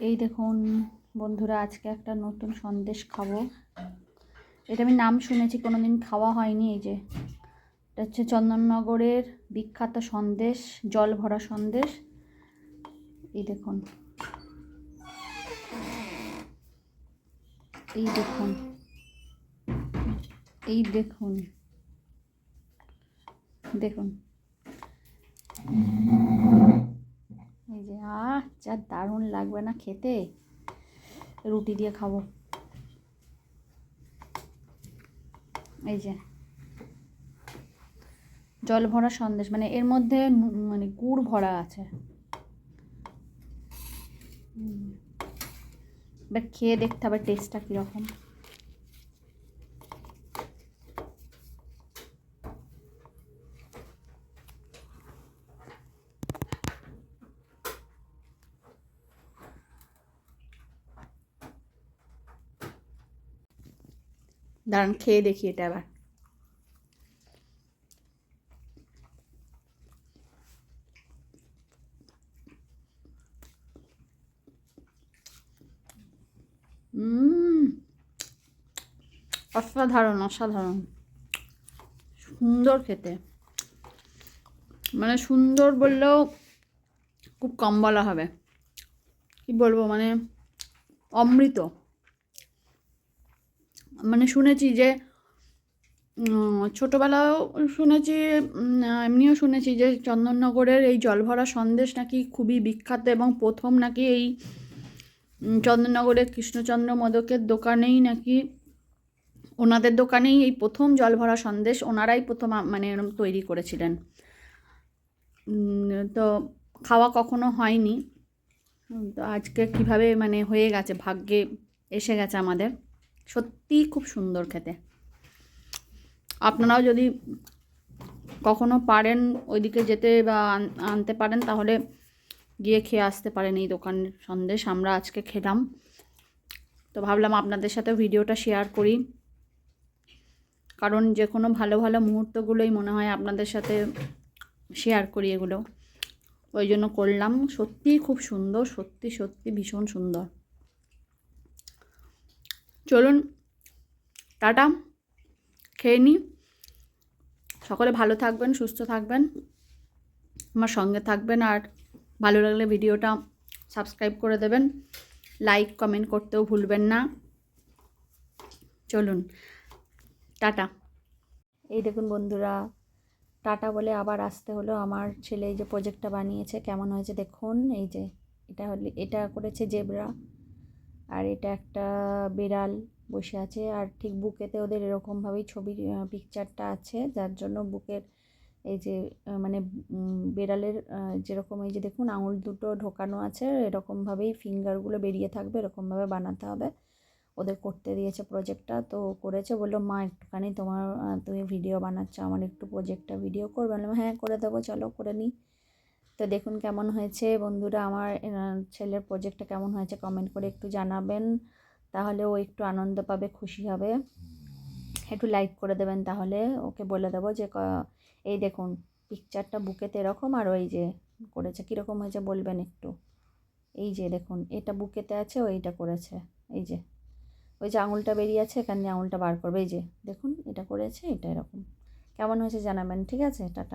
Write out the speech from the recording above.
এই দেখুন, বন্ধুরা, আজকে একটা নতুন সন্দেশ খাব। এটা আমি নাম শুনেছি কোনো দিন খাওয়া হয়নি, এই যে। এটা হচ্ছে চন্দননগরের বিখ্যাত সন্দেশ, জল ভরা সন্দেশ। এই দেখুন। এই দেখুন। এই দেখুন। দেখুন। এই যে, আহ, যা দারুণ লাগবে না খেতে। রুটি দিয়ে খাব। এই যে, জল ভরা সন্দেশ মানে এর মধ্যে মানে গুড় ভরা আছে। এবার খেয়ে দেখতে হবে টেস্টটা কীরকম। দাঁড়ান খেয়ে দেখি এটা উম, অসাধারণ অসাধারণ। সুন্দর খেতে। মানে সুন্দর বললেও খুব কম বলা হবে। কি বলব মানে অমৃত। মানে শুনেছি যে ছোটোবেলাও শুনেছি এমনিও শুনেছি যে চন্দননগরের এই জলভরা সন্দেশ নাকি খুবই বিখ্যাত এবং প্রথম নাকি এই চন্দননগরের কৃষ্ণচন্দ্র মোদকের দোকানেই নাকি, ওনাদের দোকানেই এই প্রথম জলভরা সন্দেশ ওনারাই প্রথম মানে এরম তৈরি করেছিলেন। তো খাওয়া কখনো হয়নি। তো আজকে কীভাবে মানে হয়ে গেছে, ভাগ্যে এসে গেছে আমাদের। সত্যিই খুব সুন্দর খেতে। আপনারাও যদি কখনো পারেন ওইদিকে যেতে বা আনতে পারেন, তাহলে গিয়ে খেয়ে আসতে পারেন এই দোকানের সন্দেশ। আমরা আজকে খেলাম। তো ভাবলাম আপনাদের সাথে ভিডিওটা শেয়ার করি। কারণ যে কোনো ভালো ভালো মুহূর্তগুলোই মনে হয় আপনাদের সাথে শেয়ার করি এগুলো। ওই জন্য করলাম। সত্যিই খুব সুন্দর, সত্যি সত্যি ভীষণ সুন্দর। চলুন, টাটা, খেয়ে নিই সকলে ভালো থাকবেন, সুস্থ থাকবেন। আমার সঙ্গে থাকবেন আর ভালো লাগলে ভিডিওটা সাবস্ক্রাইব করে দেবেন। লাইক, কমেন্ট করতেও ভুলবেন না। চলুন, টাটা। এই দেখুন বন্ধুরা, টাটা বলে আবার আসতে হলো। আমার ছেলে এই যে প্রজেক্টটা বানিয়েছে, কেমন হয়েছে দেখুন। এই যে, এটা হলে, এটা করেছে জেবরা। আর এটা একটা বিড়াল বসে আছে আর ঠিক বুকেতে ওদের এরকমভাবেই ছবির পিকচারটা আছে যার জন্য বুকের এই যে মানে বিড়ালের যেরকম এই যে দেখুন আঙুল দুটো ঢোকানো আছে এরকমভাবেই ফিঙ্গারগুলো বেরিয়ে থাকবে এরকমভাবে বানাতে হবে। ওদের করতে দিয়েছে প্রজেক্টটা তো করেছে বলল মা একটুখানি তোমার তুমি ভিডিও বানাচ্ছো আমার একটু প্রজেক্টটা ভিডিও করবে। বললাম, হ্যাঁ করে দেবো চলো করে নিই। তো দেখুন কেমন হয়েছে। বন্ধুরা, আমার ছেলের প্রজেক্টটা কেমন হয়েছে কমেন্ট করে একটু জানাবেন। তাহলে ও একটু আনন্দ পাবে, খুশি হবে। একটু লাইক করে দেবেন তাহলে। ওকে বলে দেবো যে এই দেখুন পিকচারটা বুকেতে এরকম আর ওই যে করেছে। কীরকম হয়েছে বলবেন একটু? এই যে দেখুন, এটা বুকেতে আছে ওইটা করেছে। এই যে, ওই যে আঙুলটা বেরিয়ে আছে, এখান দিয়ে আঙুলটা বার করবে। এই যে, দেখুন, এটা করেছে, এটা এরকম। কেমন হয়েছে জানাবেন, ঠিক আছে? টাটা।